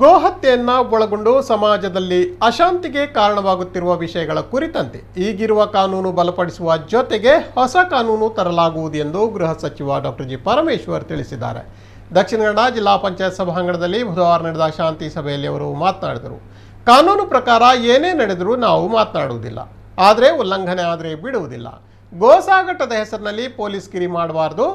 ಗೋಹತ್ಯೆಯನ್ನ ಒಳಗೊಂಡು ಸಮಾಜದಲ್ಲಿ ಅಶಾಂತಿಗೆ ಕಾರಣವಾಗುತ್ತಿರುವ ವಿಷಯಗಳ ಕುರಿತಂತೆ ಈಗಿರುವ ಕಾನೂನು ಬಲಪಡಿಸುವ ಜೊತೆಗೆ ಹೊಸ ಕಾನೂನು ತರಲಾಗುವುದು ಎಂದು ಗೃಹ ಸಚಿವ ಡಾಕ್ಟರ್ ಜಿ ಪರಮೇಶ್ವರ್ ತಿಳಿಸಿದ್ದಾರೆ. ದಕ್ಷಿಣ ಕನ್ನಡ ಜಿಲ್ಲಾ ಪಂಚಾಯತ್ ಸಭಾಂಗಣದಲ್ಲಿ ಬುಧವಾರ ನಡೆದ ಶಾಂತಿ ಸಭೆಯಲ್ಲಿ ಅವರು ಮಾತನಾಡಿದರು. ಕಾನೂನು ಪ್ರಕಾರ ಏನೇ ನಡೆದರೂ ನಾವು ಮಾತನಾಡುವುದಿಲ್ಲ. ಆದರೆ ಉಲ್ಲಂಘನೆ ಆದರೆ ಬಿಡುವುದಿಲ್ಲ. ಗೋಸಾಗಟ್ಟದ ಹೆಸರಿನಲ್ಲಿ ಪೊಲೀಸ್ ಗಿರಿ ಮಾಡಬಾರ್ದು.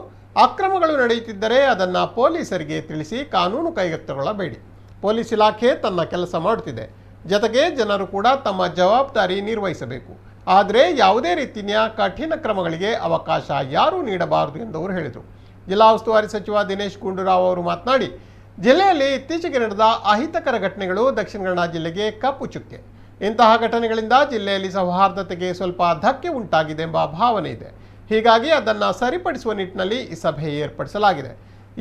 ಅಕ್ರಮಗಳು ನಡೆಯುತ್ತಿದ್ದರೆ ಅದನ್ನು ಪೊಲೀಸರಿಗೆ ತಿಳಿಸಿ ಕಾನೂನು ಕೈಗೆತ್ತಿಕೊಳ್ಳಬೇಡಿ. ಪೊಲೀಸ್ ಇಲಾಖೆ ತನ್ನ ಕೆಲಸ ಮಾಡುತ್ತಿದೆ. ಜೊತೆಗೆ ಜನರು ಕೂಡ ತಮ್ಮ ಜವಾಬ್ದಾರಿ ನಿರ್ವಹಿಸಬೇಕು. ಆದರೆ ಯಾವುದೇ ರೀತಿಯ ಕಠಿಣ ಕ್ರಮಗಳಿಗೆ ಅವಕಾಶ ಯಾರೂ ನೀಡಬಾರದು ಎಂದು ಅವರು ಹೇಳಿದರು. ಜಿಲ್ಲಾ ಉಸ್ತುವಾರಿ ಸಚಿವ ದಿನೇಶ್ ಗುಂಡೂರಾವ್ ಅವರು ಮಾತನಾಡಿ, ಜಿಲ್ಲೆಯಲ್ಲಿ ಇತ್ತೀಚೆಗೆ ನಡೆದ ಅಹಿತಕರ ಘಟನೆಗಳು ದಕ್ಷಿಣ ಕನ್ನಡ ಜಿಲ್ಲೆಗೆ ಕಪ್ಪು ಚುಕ್ಕೆ. ಇಂತಹ ಘಟನೆಗಳಿಂದ ಜಿಲ್ಲೆಯಲ್ಲಿ ಸೌಹಾರ್ದತೆಗೆ ಸ್ವಲ್ಪ ಧಕ್ಕೆ ಉಂಟಾಗಿದೆ ಎಂಬ ಭಾವನೆ ಇದೆ. ಹೀಗಾಗಿ ಅದನ್ನು ಸರಿಪಡಿಸುವ ನಿಟ್ಟಿನಲ್ಲಿ ಈ ಸಭೆ ಏರ್ಪಡಿಸಲಾಗಿದೆ.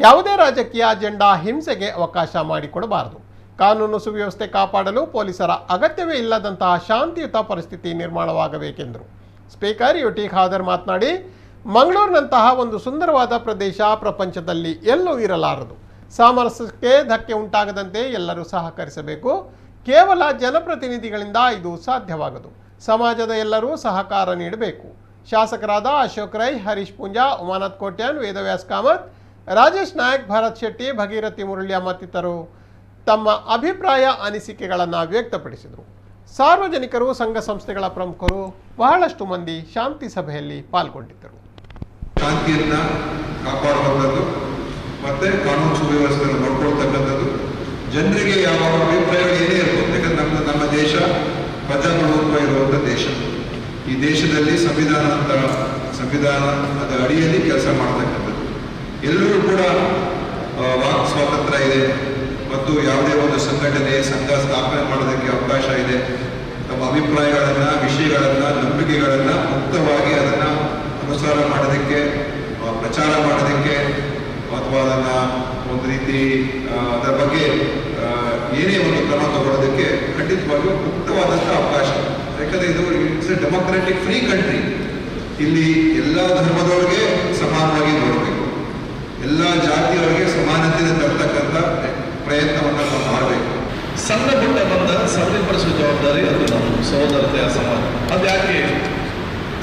ಯಾವುದೇ ರಾಜಕೀಯ ಅಜೆಂಡಾ ಹಿಂಸೆಗೆ ಅವಕಾಶ ಮಾಡಿಕೊಡಬಾರದು. ಕಾನೂನು ಸುವ್ಯವಸ್ಥೆ ಕಾಪಾಡಲು ಪೊಲೀಸರ ಅಗತ್ಯವೇ ಇಲ್ಲದಂತಹ ಶಾಂತಿಯುತ ಪರಿಸ್ಥಿತಿ ನಿರ್ಮಾಣವಾಗಬೇಕೆಂದರು. ಸ್ಪೀಕರ್ ಯು ಟಿ ಖಾದರ್ ಮಾತನಾಡಿ, ಮಂಗಳೂರಿನಂತಹ ಒಂದು ಸುಂದರವಾದ ಪ್ರದೇಶ ಪ್ರಪಂಚದಲ್ಲಿ ಎಲ್ಲೂ ಇರಲಾರದು. ಸಾಮರಸ್ಯಕ್ಕೆ ಧಕ್ಕೆ ಉಂಟಾಗದಂತೆ ಎಲ್ಲರೂ ಸಹಕರಿಸಬೇಕು. ಕೇವಲ ಜನಪ್ರತಿನಿಧಿಗಳಿಂದ ಇದು ಸಾಧ್ಯವಾಗದು. ಸಮಾಜದ ಎಲ್ಲರೂ ಸಹಕಾರ ನೀಡಬೇಕು. ಶಾಸಕರಾದ ಅಶೋಕ್ ರೈ, ಹರೀಶ್ ಪೂಂಜಾ ಉಮಾನತ್ ಕೋಟ್ಯಾನ್, ವೇದವ್ಯಾಸ್ ಕಾಮತ್ ರಾಜೇಶ್ ನಾಯಕ್, ಭರತ್ ಶೆಟ್ಟಿ, ಭಗೀರಥಿ ಮುರಳ್ಯ ಮತ್ತಿತರರು ತಮ್ಮ ಅಭಿಪ್ರಾಯ ಅನಿಸಿಕೆಗಳನ್ನು ವ್ಯಕ್ತಪಡಿಸಿದರು. ಸಾರ್ವಜನಿಕರು, ಸಂಘ ಸಂಸ್ಥೆಗಳ ಪ್ರಮುಖರು ಬಹಳಷ್ಟು ಮಂದಿ ಶಾಂತಿ ಸಭೆಯಲ್ಲಿ ಪಾಲ್ಗೊಂಡಿದ್ದರು. ಶಾಂತಿಯನ್ನ ಕಾಪಾಡುವಂಥದ್ದು ಮತ್ತೆ ಕಾನೂನು ಸುವ್ಯವಸ್ಥೆಯನ್ನು ಜನರಿಗೆ ಯಾವ ಅಭಿಪ್ರಾಯಗಳು ಏನೇ ಇರ್ಬೋದು, ಯಾಕಂದ್ರೆ ನಮ್ಮ ನಮ್ಮ ದೇಶ ಪ್ರಜಾಪ್ರಭುತ್ವ ಇರುವಂಥ ದೇಶ. ಈ ದೇಶದಲ್ಲಿ ಸಂವಿಧಾನ ಅಂತ, ಸಂವಿಧಾನದ ಅಡಿಯಲ್ಲಿ ಕೆಲಸ ಮಾಡ್ತಕ್ಕಂಥದ್ದು. ಎಲ್ಲರೂ ಕೂಡ ವಾಕ್ ಸ್ವಾತಂತ್ರ್ಯ ಇದೆ ಮತ್ತು ಯಾವುದೇ ಒಂದು ಸಂಘಟನೆ, ಸಂಘ ಸ್ಥಾಪನೆ ಮಾಡೋದಕ್ಕೆ ಅವಕಾಶ ಇದೆ. ತಮ್ಮ ಅಭಿಪ್ರಾಯಗಳನ್ನ, ವಿಷಯಗಳನ್ನ, ನಂಬಿಕೆಗಳನ್ನ ಮುಕ್ತವಾಗಿ ಅದನ್ನ ಅನುಸಾರ ಮಾಡೋದಕ್ಕೆ ಪ್ರಚಾರ ಮಾಡೋದಕ್ಕೆ ಅಥವಾ ಅದನ್ನು ಒಂದು ರೀತಿ ಅದರ ಬಗ್ಗೆ ಏನೇ ಒಂದು ಕ್ರಮ ತಗೊಳ್ಳೋದಕ್ಕೆ ಖಂಡಿತವಾಗಿಯೂ ಮುಕ್ತವಾದಂಥ ಅವಕಾಶ. ಯಾಕಂದ್ರೆ ಇದು it's a democratic free country. ಇಲ್ಲಿ ಎಲ್ಲ ಧರ್ಮದವರಿಗೆ ಸಮಾನವಾಗಿ ನೋಡಬೇಕು. ಎಲ್ಲ ಜಾತಿಯವರಿಗೆ ಸಮಾನತೆ ತರ್ತಕ್ಕಂಥ ಪ್ರಯತ್ನವನ್ನು ನಾವು ಮಾಡಬೇಕು. ಸಣ್ಣ ಪುಟ್ಟ ಬಂದ ಸಬಲೀಕರಿಸುವ ಜವಾಬ್ದಾರಿ ಅದು ನಮ್ಮ ಸಹೋದರತೆಯ ಸಮಾಜ. ಅದು ಯಾಕೆ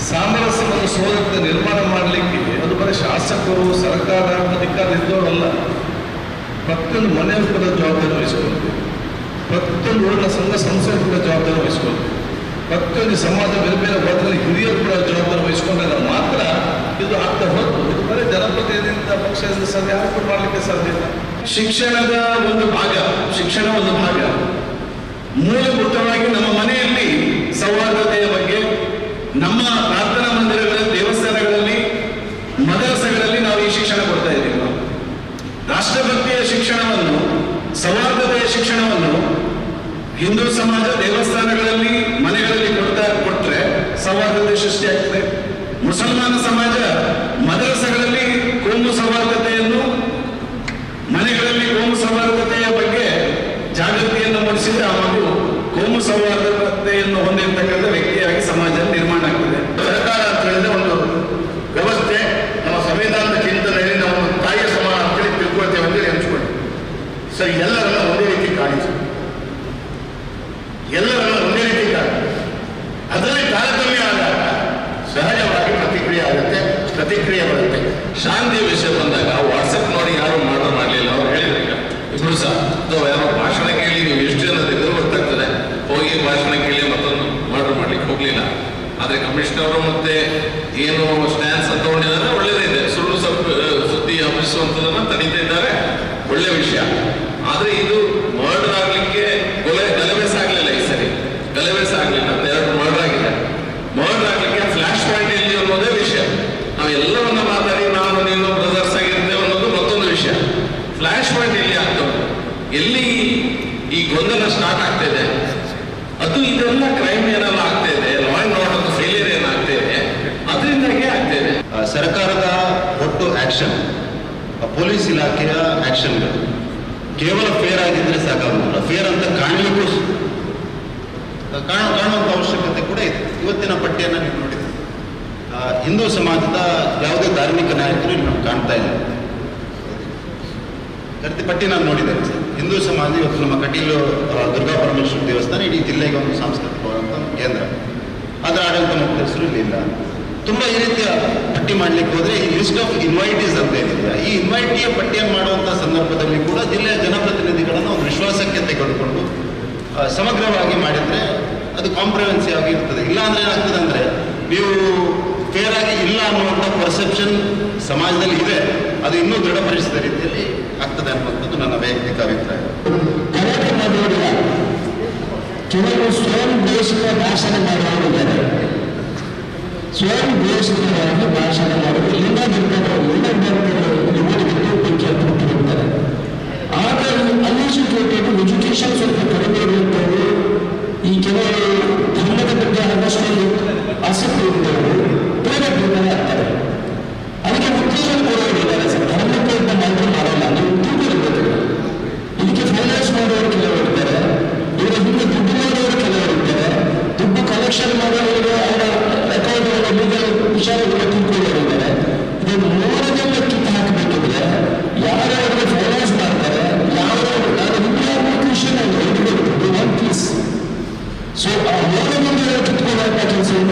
ಸಾಮರಸ್ಯ ಮತ್ತು ಸಹೋದರತೆ ನಿರ್ಮಾಣ ಮಾಡಲಿಕ್ಕೆ ಅದು ಬರೀ ಶಾಸಕರು, ಸರ್ಕಾರ, ಅಧಿಕಾರ ಇದ್ದವರಲ್ಲ. ಪ್ರತಿಯೊಂದು ಮನೆಯವರು ಕೂಡ ಜವಾಬ್ದಾರಿ ವಹಿಸ್ಕೊಳ್ಬೇಕು. ಪ್ರತಿಯೊಂದು ಊರಿನ ಸಂಘ ಸಂಸ್ಥೆ ಕೂಡ ಜವಾಬ್ದಾರಿ ವಹಿಸ್ಕೊಳ್ಬೇಕು. ಪ್ರತಿಯೊಂದು ಸಮಾಜ ಬೇರೆ ಬೇರೆ ವರ್ಗದಲ್ಲಿ ಹಿರಿಯರು ಕೂಡ ಜವಾಬ್ದಾರಿ ವಹಿಸ್ಕೊಂಡಾಗ ಮಾತ್ರ ಇದು ಆಗ್ತಾ ಹೊರತು ಬರೀ ಜನಪ್ರತಿನಿಧಿಯಿಂದ ಪಕ್ಷದಿಂದ ಸಾಧ್ಯ, ಯಾರು ಮಾಡಲಿಕ್ಕೆ ಸಾಧ್ಯ ಇಲ್ಲ. ಶಿಕ್ಷಣದ ಒಂದು ಭಾಗ, ಶಿಕ್ಷಣ ಒಂದು ಭಾಗ. ಮೂಲಭೂತವಾಗಿ ನಮ್ಮ ಮನೆಯಲ್ಲಿ ಸೌಹಾರ್ದತೆಯ ಬಗ್ಗೆ, ನಮ್ಮ ಪ್ರಾರ್ಥನಾ ಮಂದಿರಗಳ ದೇವಸ್ಥಾನಗಳಲ್ಲಿ, ಮದರಸಗಳಲ್ಲಿ ನಾವು ಈ ಶಿಕ್ಷಣ ಕೊಡ್ತಾ ಇದ್ದೀವಿ. ನಾವು. ರಾಷ್ಟ್ರಭಕ್ತಿಯ ಶಿಕ್ಷಣವನ್ನು, ಸೌಹಾರ್ದತೆಯ ಶಿಕ್ಷಣವನ್ನು ಹಿಂದೂ ಸಮಾಜ ದೇವಸ್ಥಾನಗಳಲ್ಲಿ ಮನೆಗಳಲ್ಲಿ ಕೊಡ್ತಾ ಕೊಟ್ಟರೆ ಸೌಹಾರ್ದತೆ ಸೃಷ್ಟಿಯಾಗ್ತದೆ ಮುಸಲ್ಮಾನ ಸಮಾಜ ಮದರಸಗಳಲ್ಲಿ ಕೋಮು ಸೌಹಾರ್ದತೆಯನ್ನು ಮನೆಗಳಲ್ಲಿ ಕೋಮು ಸೌಹಾರ್ದತೆಯ ಬಗ್ಗೆ ಜಾಗೃತಿಯನ್ನು ಮೂಡಿಸಿದ್ರೆ ಅವರು ಕೋಮು ಸೌಹಾರ್ದತೆಯನ್ನು ಹೊಂದಿರತಕ್ಕಂಥ ವ್ಯಕ್ತಿಯಾಗಿ ಸಮಾಜ ನಿರ್ಮಾಣ ಆಗ್ತದೆ. ಸರ್ಕಾರ ಅಂತ ಹೇಳಿದ್ರೆ ಒಂದು ವ್ಯವಸ್ಥೆ, ನಮ್ಮ ಸಂವಿಧಾನದ ಚಿಂತನೆಯಲ್ಲಿ ನಾವು ತಾಯಿಯ ಸಮಾನ ಅಂತೇಳಿ ತಿಳ್ಕೊಳ್ತೇವೆ ಅಂತೇಳಿ ಹಂಚ್ಕೊಂಡು ಸರಿ ಎಲ್ಲರನ್ನ ಒಂದೇ ರೀತಿ ಕಾಣಿಸು ಎಲ್ಲರನ್ನ ಒಂದೇ ರೀತಿ ಕಾಣಿ ಅದರಲ್ಲಿ ತಾರತಮ್ಯ ಆದಾಗ ಸಹಜವಾಗಿ ಪ್ರತಿಕ್ರಿಯೆ ಆಗುತ್ತೆ ಪ್ರತಿಕ್ರಿಯೆ ಬರುತ್ತೆ. ಶಾಂತಿ ವಿಷಯ ಬಂದಾಗ ವಾಟ್ಸಪ್ ನೋಡಿ ಯಾರು ಮರ್ಡರ್ ಮಾಡಲಿಲ್ಲ ಅವ್ರು ಹೇಳಿದ್ರು ಇಬ್ರು ಸಹ. ಅಥವಾ ಯಾರೋ ಭಾಷಣ ಕೇಳಿ ನೀವು ಎಷ್ಟು ಜನ ಇದ್ರು ಗೊತ್ತಾಗ್ತದೆ. ಹೋಗಿ ಭಾಷಣ ಕೇಳಿ ಮತ್ತೊಂದು ಮರ್ಡರ್ ಮಾಡ್ಲಿಕ್ಕೆ ಹೋಗ್ಲಿಲ್ಲ. ಆದ್ರೆ ಕಮಿಷನರ್ ಮತ್ತೆ ಏನು ಸ್ಟ್ಯಾನ್ಸ್ ಅಂತ ಒಳ್ಳೇದೇ ಒಳ್ಳೇದಿದೆ ಸುಳ್ಳು ಸುದ್ದಿ ಹಬ್ಬಿಸುವಂತದನ್ನ ತಡೀತಾ ಇದ್ದಾರೆ. ಒಳ್ಳೆ ವಿಷಯ ಆದ್ರೆ ಇದು ಮರ್ಡರ್ ಆಗ್ಲಿಕ್ಕೆ ಕೊಲೆ ಗಲಭೆಸ್ ಆಗ್ಲಿಲ್ಲ ಈ ಸರಿ ಗಲಭೆಸ್ ಆಗ್ಲಿಲ್ಲ ಅಂದ್ರೆ ಎರಡು ಮರ್ಡರ್ ಆಗಿದೆ ಮರ್ಡರ್ ಆಗ್ಲಿಕ್ಕೆ ಫ್ಲಾಶ್ ಪಾಯಿಂಟ್ ಎಲ್ಲಿ ಅನ್ನೋದೇ ವಿಷಯ ನಾವು ಎಲ್ಲವನ್ನ ಮಾತಾಡಿ ನಾನು ನೀನು ಬ್ರದರ್ಸ್ ಆಗಿರ್ತೇವೆ ಅನ್ನೋದು ಮತ್ತೊಂದು ವಿಷಯ ಫ್ಲಾಶ್ ಪಾಯಿಂಟ್ ಎಲ್ಲಿ ಆಗ್ತದೆ ಎಲ್ಲಿ ಈ ಗೊಂದಲ ಸ್ಟಾರ್ಟ್ ಆಗ್ತಾ ಇದೆ? ಅದು ಇದೆಲ್ಲ ಕ್ರೈಮ್ ಏನೆಲ್ಲ ಆಗ್ತಾ ಇದೆ? ಲಾ ಅಂಡ್ ಆರ್ಡರ್ ಫೇಲಿಯರ್ ಏನಾಗ್ತಾ ಇದೆ? ಅದರಿಂದಾಗಿ ಆಗ್ತಾ ಇದೆ. ಸರ್ಕಾರದ ಒಟ್ಟು ಆಕ್ಷನ್ ಪೊಲೀಸ್ ಇಲಾಖೆಯ ಆಕ್ಷನ್ಗಳು ಕೇವಲ ಫೇರ್ ಆಗಿದ್ರೆ ಸಾಕಾಗುವುದಿಲ್ಲ. ಫೇರ್ ಅಂತ ಕಾಣಲಿಕ್ಕೂ ಕಾಣ ಕಾಣುವಂಥ ಅವಶ್ಯಕತೆ ಕೂಡ ಇದೆ. ಇವತ್ತಿನ ಪಟ್ಟಿಯನ್ನು ನೀವು ನೋಡಿದ್ರೆ ಹಿಂದೂ ಸಮಾಜದ ಯಾವುದೇ ಧಾರ್ಮಿಕ ನಾಯಕರು ಇಲ್ಲಿ ನಾವು ಕಾಣ್ತಾ ಇಲ್ಲ. ಪಟ್ಟಿ ನಾನು ನೋಡಿದ್ದೇನೆ ಹಿಂದೂ ಸಮಾಜ ಇವತ್ತು ನಮ್ಮ ಕಟೀಲು ದುರ್ಗಾ ಪರಮೇಶ್ವರ ದೇವಸ್ಥಾನ ಇಡೀ ಜಿಲ್ಲೆಗೆ ಒಂದು ಸಾಂಸ್ಕೃತಿಕ ಕೇಂದ್ರ. ಅದರ ಆಡಳಿತ ಮುಖ್ಯಸ್ಥರು ಇಲ್ಲಿಲ್ಲ ತುಂಬ ಈ ರೀತಿಯ ಪಟ್ಟಿ ಮಾಡಲಿಕ್ಕೆ ಹೋದರೆ ಈ ಲಿಸ್ಟ್ ಆಫ್ ಇನ್ವೈಟೀಸ್ ಅಂತ ಏನಿದೆ ಈ ಇನ್ವೈಟಿಯ ಪಟ್ಟಿಯನ್ನು ಮಾಡುವಂಥ ಸಂದರ್ಭದಲ್ಲಿ ಕೂಡ ಜಿಲ್ಲೆಯ ಜನಪ್ರತಿನಿಧಿಗಳನ್ನು ಒಂದು ವಿಶ್ವಾಸಕ್ಕೆ ತೆಗೆದುಕೊಂಡು ಸಮಗ್ರವಾಗಿ ಮಾಡಿದರೆ ಅದು ಕಾಂಪ್ರಹೆನ್ಸಿ ಆಗಿ ಇರ್ತದೆ. ಇಲ್ಲ ಅಂದ್ರೆ ಏನಾಗ್ತದೆ ಅಂದರೆ, ನೀವು ಫೇರ್ ಆಗಿ ಇಲ್ಲ ಅನ್ನುವಂಥ ಪರ್ಸೆಪ್ಷನ್ ಸಮಾಜದಲ್ಲಿ ಇದೆ. ಅದು ಇನ್ನೂ ದೃಢಪಡಿಸಿದ ರೀತಿಯಲ್ಲಿ ಆಗ್ತದೆ ಅನ್ನುವಂಥದ್ದು ನನ್ನ ವೈಯಕ್ತಿಕ ಅಭಿಪ್ರಾಯ. ಕೆಲವರು ಸ್ವಯಂ ದೇಶದ ಭಾಷಣ ಮಾಡುವವರಿದ್ದಾರೆ. ಸ್ವಯಂ ದೇಶದವರಾಗಿ ಭಾಷಣ ಮಾಡುವ ಎಲ್ಲ ಬರ್ತಾರೆ ಎಲ್ಲ ಹಾಕಿಬಿಟ್ಟಿರ್ತಾರೆ ಆಗ ಅನ್ಎಜುಕೇಟೆಡ್ ಎಜುಕೇಶನ್ ಸ್ವಲ್ಪ ಕಡಿಮೆ ಇರುತ್ತವೆ ಈ ಕೆಲವರು ಧರ್ಮದ ಬಗ್ಗೆ ಆದಷ್ಟು ಆಸಕ್ತಿ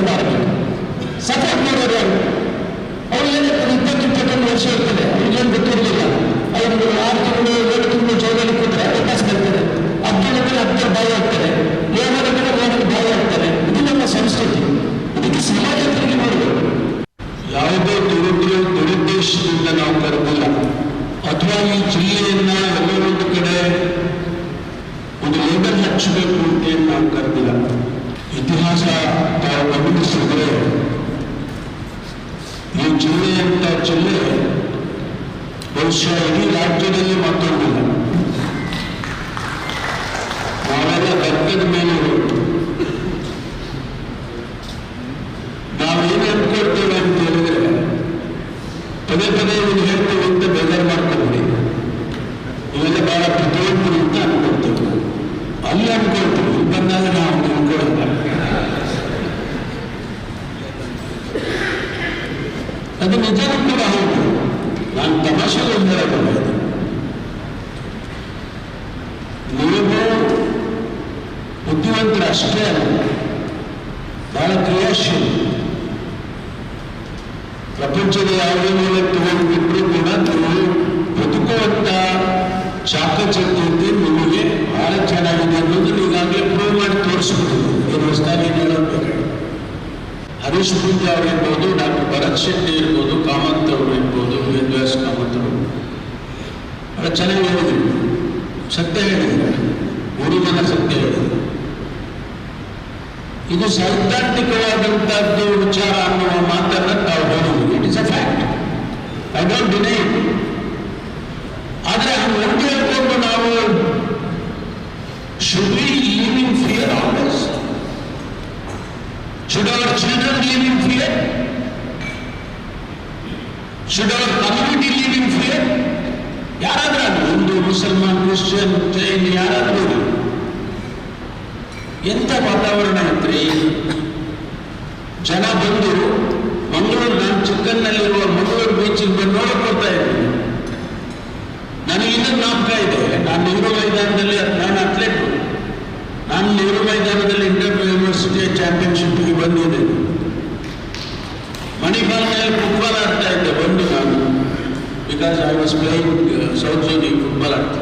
ಮಾಡಬೇಕು ಸಪೋರ್ಟ್ ಮಾಡೋರು ಯಾರು ಅವ್ರು ಏನಾಗ್ತದೆ ಇಪ್ಪತ್ತು ಇಪ್ಪತ್ತೊಂದು ವರ್ಷ ಇರ್ತದೆ ಅವ್ರಿಗೇನು ಗೊತ್ತಿರಲಿಲ್ಲ ಅವ್ರಿಗೆ ಆರು ತಿಂಗಳು ಏಳು ತಿಂಗಳು ಜೈಲಲ್ಲಿ ಕೂತ್ರೆ ಅವಕಾಶ ಅಬ್ದುಲ್ ಬಾಯಿ ಆಗ್ತಾರೆ ಮೋಹನ ಮೋಹನ ಬಾಯಿ ಆಗ್ತಾರೆ ಇದು ನಮ್ಮ ಸಂಸ್ಕೃತಿ ಇದಕ್ಕೆ ಸಮಾಜ ಮಾಡಬೇಕು ಯಾವುದೇ ದುರುದ್ದೇಶ ದುರುದ್ದೇಶದಿಂದ ನಾವು ಕರೆದಿಲ್ಲ ಅಥವಾ ಈ ಜಿಲ್ಲೆಯನ್ನ ಎಲ್ಲೋ ಒಂದು ಕಡೆ ಒಂದು ಲೇಬಲ್ ಹಚ್ಚಬೇಕು ಅಂತ ನಾವು ಕರೆದಿಲ್ಲ. ಇತಿಹಾಸ ತಾವು ಗಮನಿಸಿದ್ರೆ ಈ ಜಿಲ್ಲೆಯಂತ ಜಿಲ್ಲೆ ಬಹುಶಃ ಇಡೀ ರಾಜ್ಯದಲ್ಲಿ ಮತ್ತೊಂದಿಲ್ಲ ನಾವೆಲ್ಲ ಬೆಕ್ಕದ ಮೇಲೆ ಇರೋದು. ನಾವೇನು ಅನ್ಕೊಳ್ತೇವೆ ಅಂತ ಹೇಳಿದ್ರೆ ಪದೇ ಪದೇ ಇವ್ನು ಹೇಳ್ತೇವೆ ಅಂತ ಬೇಜಾರು ಮಾಡ್ಕೊಬೇಡಿ ಇವೆಲ್ಲ ಬಹಳ ಬುದ್ಧಿವಂತರು ಅಂತ ಅನ್ಕೊಳ್ತೇವೆ ಅಲ್ಲಿ ಅನ್ಕೊಳ್ತೇವೆ ಇಲ್ಲಿ ಬಂದಾಗ ನಾವು ಅನ್ಕೊಳ್ಳಲ್ಲ ಅದು ನಿಜನೂ ಕೂಡ ಹೌದು ನಾನು ತಮಾಷೆಗೆ ಒಂದು ಹೇಳಬಲ್ಲ ಇದು. ನೀವು ಬುದ್ಧಿವಂತರು ಅಷ್ಟೇ ಅಲ್ಲ ಬಹಳ ಕ್ರಿಯಾಶೀಲ ಪ್ರಪಂಚದ ಯಾವುದೇ ಮೇಲೆ ತಗೊಂಡ್ಬಿಟ್ರು ಕೂಡ ನೀವು ಬದುಕುವಂತ ಚಾಕಚಕ್ಯತೆ ನಿಮಗೆ ಬಹಳ ಚೆನ್ನಾಗಿದೆ ಅನ್ನೋದು ಈಗಾಗಲೇ ಪ್ರೂವ್ ಮಾಡಿ ತೋರಿಸ್ಬಿಟ್ಟಿದೆ ಏನು ಹೊಸದಾಗಿ ಹೇಳಬೇಕು ಹರೀಶ್ ಪೂಜಾ ಅವರು ಇರ್ಬೋದು ಡಾಕ್ಟರ್ ಭರತ್ ಶೆಟ್ಟಿ ಇರ್ಬೋದು, ಕಾಮತ್ ಅವರು ಇರ್ಬೋದು ಕಾಮತ್ ಅವರು. ಬಹಳ ಚೆನ್ನಾಗಿ ಸತ್ಯ ಹೇಳಿದ್ದಾರೆ ಗುರುಮನ ಸತ್ಯ ಹೇಳಿದ್ರು. ಇದು ಸೈದ್ಧಾಂತಿಕವಾದಂತಹದ್ದು ವಿಚಾರ ಅನ್ನುವ ಕ್ರಿಶ್ಚಿಯನ್ ಜೈನ್ ಯಾರಾದರೂ ಎಂಥ ವಾತಾವರಣ ಇದ್ರಿ? ಜನ ಬಂದು ಮಂಗಳೂರು ನಾನು ಚಿಕ್ಕನ್ನಲ್ಲಿರುವ ಮಂಗಳೂರು ಬೀಚಿಗೆ ಬಂದು ನೋಡಕ್ ಬರ್ತಾ ಇದ್ದೀನಿ ನನಗೆ ಇನ್ನೊಂದು ಜ್ಞಾಪಕ ಇದೆ. ನಾನು ನೆಹರು ಮೈದಾನದಲ್ಲಿ, ನಾನು ಅಥ್ಲೆಟ್ ನಾನು ನೆಹರು ಮೈದಾನದಲ್ಲಿ ಇಂಟರ್ ಯೂನಿವರ್ಸಿಟಿ ಚಾಂಪಿಯನ್ಶಿಪ್ಗೆ ಬಂದಿದ್ದೇನೆ ಮಣಿಪಾಲ್ ಮೇಲೆ ಫುಟ್ಬಾಲ್ ಆಡ್ತಾ ಇದ್ದೆ, ಬಂದು ನಾನು. Because I was playing south zone football ಆಡ್ತಾ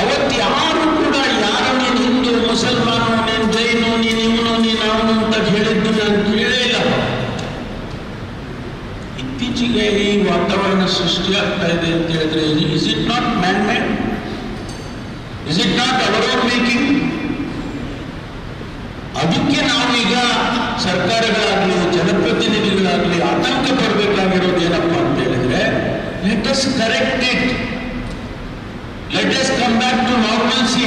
ಅವತ್ತು ಯಾರು ಕೂಡ ಯಾರು ನೀನು ಹಿಂದೂ ಮುಸಲ್ಮಾನು ನೀನು ಜೈನು ನೀನು ಇವನು ನೀನು ಅವನು ಅಂತ ಹೇಳಿದ್ದು ನಾನು ಕೇಳೇ ಇಲ್ಲ. ಇತ್ತೀಚೆಗೆ ಈ ವಾತಾವರಣ ಸೃಷ್ಟಿಯಾಗ್ತಾ ಇದೆ ಅಂತ ಹೇಳಿದ್ರೆ is it not man made is it not our making ಅದಕ್ಕೆ ನಾವೀಗ ಸರ್ಕಾರಗಳಾಗಲಿ, ಜನಪ್ರತಿನಿಧಿಗಳಾಗಲಿ ಆತಂಕ ಪಡಬೇಕಾಗಿರೋದು ಏನಪ್ಪ ಅಂತ ಹೇಳಿದ್ರೆ let us correct it let us come back to normalcy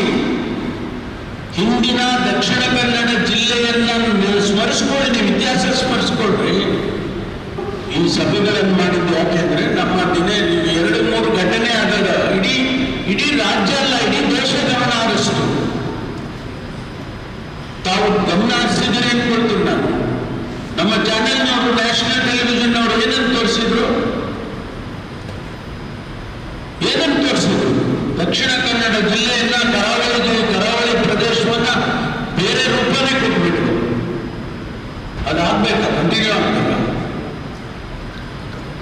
ಹಿಂದಿನ ದಕ್ಷಿಣ ಕನ್ನಡ ಜಿಲ್ಲೆಯನ್ನ ನೀವು ಇತಿಹಾಸ ಸ್ಮರಿಸ್ಕೊಳ್ರಿ. ಈ ಸಭೆಗಳನ್ನು ಮಾಡಿದ್ದು ಯಾಕೆಂದ್ರೆ ನಮ್ಮ ದಿನ ಎರಡು ಮೂರು ಘಟನೆ ಆಗದ ಇಡೀ ಇಡೀ ರಾಜ್ಯ ಅಲ್ಲ, ಇಡೀ ದೇಶ ಗಮನ ಹರಿಸ್ತು. ತಾವು ಗಮನ ಹರಿಸಿದ್ರೆ ಅನ್ಕೊಳ್ತೀನಿ ನಾನು ನಮ್ಮ ಚಾನೆಲ್ನವರು ನ್ಯಾಷನಲ್ ಟೆಲಿವಿಷನ್ ಅವರು ಏನಂತ ತೋರಿಸಿದ್ರು? ಏನಂತ ತೋರಿಸಿದ್ರು? ದಕ್ಷಿಣ ಬೇರೆ ರೂಪನೇ ಕೊಟ್ಬಿಟ್ರು ಅದಾಗಬೇಕ ಕಂಟಿನ್ಯೂ ಆಗ್ಬೇಕ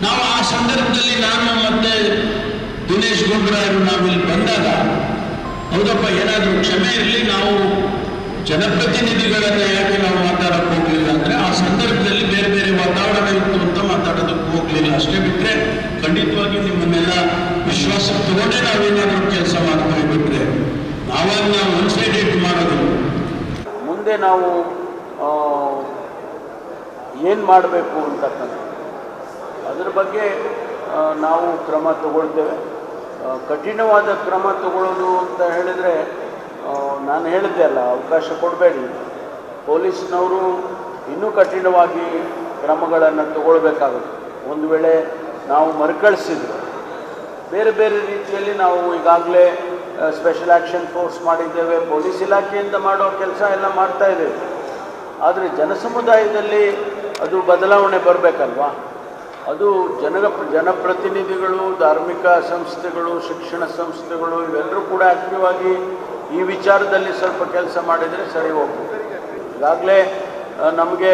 ನಾವು ಆ ಸಂದರ್ಭದಲ್ಲಿ ನಾನು ಮತ್ತೆ ದಿನೇಶ್ ಗುಂಡೂರಾಯರು ನಾವಿಲ್ಲಿ ಬಂದಾಗ, ಹೌದಪ್ಪ, ಏನಾದರೂ ಕ್ಷಮೆ ಇರಲಿ, ನಾವು ಜನಪ್ರತಿನಿಧಿಗಳನ್ನ ಯಾಕೆ ನಾವು ಮಾತಾಡಕ್ಕೆ ಹೋಗ್ಲಿಲ್ಲ ಅಂದ್ರೆ, ಆ ಸಂದರ್ಭದಲ್ಲಿ ಬೇರೆ ಬೇರೆ ವಾತಾವರಣ ಇತ್ತು ಅಂತ ಮಾತಾಡೋದಕ್ಕೆ ಹೋಗ್ಲಿಲ್ಲ. ಅಷ್ಟೇ ಬಿಟ್ಟರೆ ಖಂಡಿತವಾಗಿ ನಿಮ್ಮನ್ನೆಲ್ಲ ವಿಶ್ವಾಸ ತಗೊಂಡೇ ನಾವೇನಾದರೂ ಮುಂದೆ ನಾವು ಏನು ಮಾಡಬೇಕು ಅಂತಕ್ಕಂಥ ಅದರ ಬಗ್ಗೆ ನಾವು ಕ್ರಮ ತಗೊಳ್ತೇವೆ. ಕಠಿಣವಾದ ಕ್ರಮ ತಗೊಳ್ಳೋದು ಅಂತ ಹೇಳಿದರೆ ನಾನು ಹೇಳಿದ್ದೆ ಅಲ್ಲ, ಅವಕಾಶ ಕೊಡಬೇಡಿ. ಪೊಲೀಸ್ನವರು ಇನ್ನೂ ಕಠಿಣವಾಗಿ ಕ್ರಮಗಳನ್ನು ತಗೊಳ್ಬೇಕಾಗುತ್ತೆ. ಒಂದು ವೇಳೆ ನಾವು ಮರುಕಳಿಸಿದ್ರು, ಬೇರೆ ಬೇರೆ ರೀತಿಯಲ್ಲಿ ನಾವು ಈಗಾಗಲೇ ಸ್ಪೆಷಲ್ ಆ್ಯಕ್ಷನ್ ಫೋರ್ಸ್ ಮಾಡಿದ್ದೇವೆ. ಪೊಲೀಸ್ ಇಲಾಖೆಯಿಂದ ಮಾಡೋ ಕೆಲಸ ಎಲ್ಲ ಮಾಡ್ತಾ ಇದ್ದೇವೆ. ಆದರೆ ಜನಸಮುದಾಯದಲ್ಲಿ ಅದು ಬದಲಾವಣೆ ಬರಬೇಕಲ್ವಾ? ಅದು ಜನರ ಜನಪ್ರತಿನಿಧಿಗಳು, ಧಾರ್ಮಿಕ ಸಂಸ್ಥೆಗಳು, ಶಿಕ್ಷಣ ಸಂಸ್ಥೆಗಳು, ಇವೆಲ್ಲರೂ ಕೂಡ ಆಕ್ಟಿವ್ ಆಗಿ ಈ ವಿಚಾರದಲ್ಲಿ ಸ್ವಲ್ಪ ಕೆಲಸ ಮಾಡಿದರೆ ಸರಿ ಹೋಗ್ಬೋದು ಈಗಾಗಲೇ ನಮಗೆ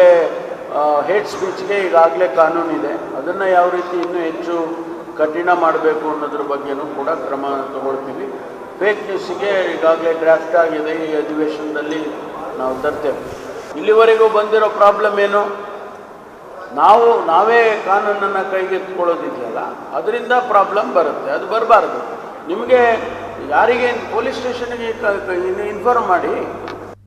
ಹೇಟ್ ಸ್ಪೀಚ್ಗೆ ಈಗಾಗಲೇ ಕಾನೂನಿದೆ ಅದನ್ನು ಯಾವ ರೀತಿ ಇನ್ನೂ ಹೆಚ್ಚು ಕಠಿಣ ಮಾಡಬೇಕು ಅನ್ನೋದ್ರ ಬಗ್ಗೆನೂ ಕೂಡ ಕ್ರಮ ತಗೊಳ್ತೀವಿ. ಫೇಕ್ ನ್ಯೂಸಿಗೆ ಈಗಾಗಲೇ ಡ್ರಾಫ್ಟ್ ಆಗಿದೆ ಈ ಅಧಿವೇಶನದಲ್ಲಿ ನಾವು ತರ್ತೇವೆ. ಇಲ್ಲಿವರೆಗೂ ಬಂದಿರೋ ಪ್ರಾಬ್ಲಮ್ ಏನು? ನಾವು, ನಾವೇ ಕಾನೂನನ್ನು ಕೈಗೆತ್ಕೊಳ್ಳೋದಿದೆಯಲ್ಲ ಅದರಿಂದ ಪ್ರಾಬ್ಲಮ್ ಬರುತ್ತೆ, ಅದು ಬರಬಾರ್ದು. ನಿಮಗೆ ಯಾರಿಗೆ, ಪೊಲೀಸ್ ಸ್ಟೇಷನ್ಗೆ ಇನ್ಫಾರ್ಮ್ ಮಾಡಿ